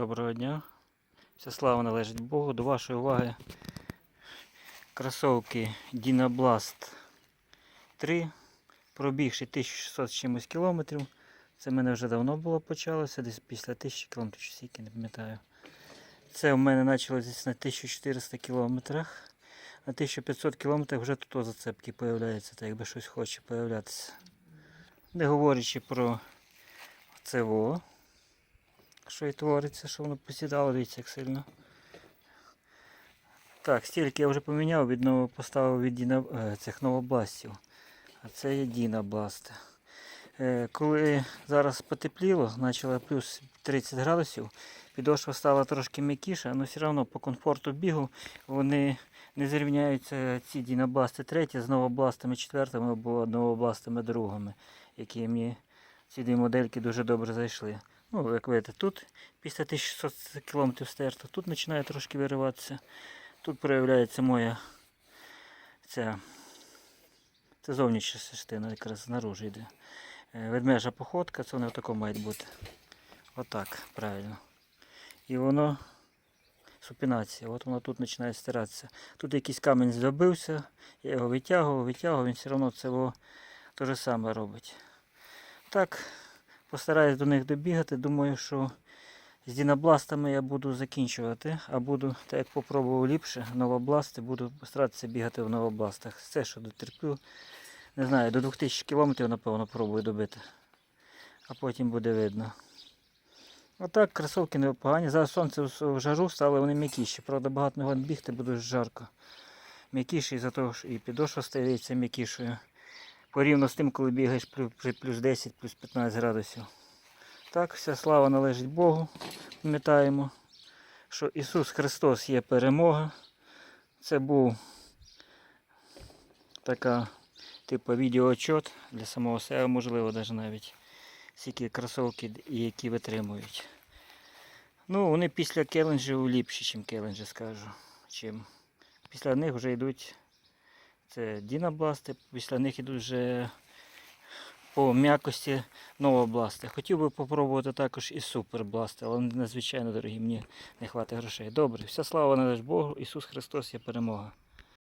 Доброго дня. Вся слава належить Богу. До вашої уваги кросовки Dynablast 3, пробігши 1600 з чимось кілометрів. Це в мене вже давно було почалося, десь після 1000 кілометрів, чи скільки, не пам'ятаю. Це в мене почалося на 1400 кілометрах. На 1500 кілометрах вже тут зацепки появляються, так якби щось хоче появлятися. Не говорячи про це во що і твориться, що воно посідало, дивіться, як сильно. Так, стільки я вже поміняв, від нового поставив від Діна, е, цих новобластів. А це є Дінабласти. Е, коли зараз потепліло, почало плюс 30 градусів, підошва стала трошки м'якіша, але все одно по комфорту бігу вони не зрівняються ці Дінабласти треті з новобластами четвертими або новобластами другими, які мені ці дві модельки дуже добре зайшли. Ну, як видите, тут після 1600 км стерто, тут починає трошки вириватися. Тут проявляється моя ця, це зовнішня частина, якраз знаружи йде. Е, Ведмежа походка, це вони отако мають бути. Отак, правильно. І воно супінація, от воно тут починає стиратися. Тут якийсь камінь здобився, я його витягував, витягував, він все одно це те ж саме робить. Так, Постараюсь до них добігати. Думаю, що з дінобластами я буду закінчувати, а буду, так як попробував ліпше, новобласти, буду старатися бігати в новобластах. Все, що дотерплю. Не знаю, до 2000 км, напевно, пробую добити. А потім буде видно. Отак, кросовки непогані. Зараз сонце в жару стало, вони м'якіші. Правда, багато не бігти, буде жарко. М'якіші, за того, що і підошва стається м'якішою порівняно з тим, коли бігаєш при плюс 10, плюс 15 градусів. Так, вся слава належить Богу. Пам'ятаємо, що Ісус Христос є перемога. Це був така типу відеоотчет для самого себе, можливо, навіть навіть скільки кросовки, які витримують. Ну, вони після келенджів ліпші, ніж келенджі, скажу. Чим. Після них вже йдуть це Дінабласти, після них йдуть вже по м'якості новобласти. Хотів би попробувати також і супербласти, але надзвичайно дорогі, мені не хватить грошей. Добре, вся слава належить Богу, Ісус Христос є перемога.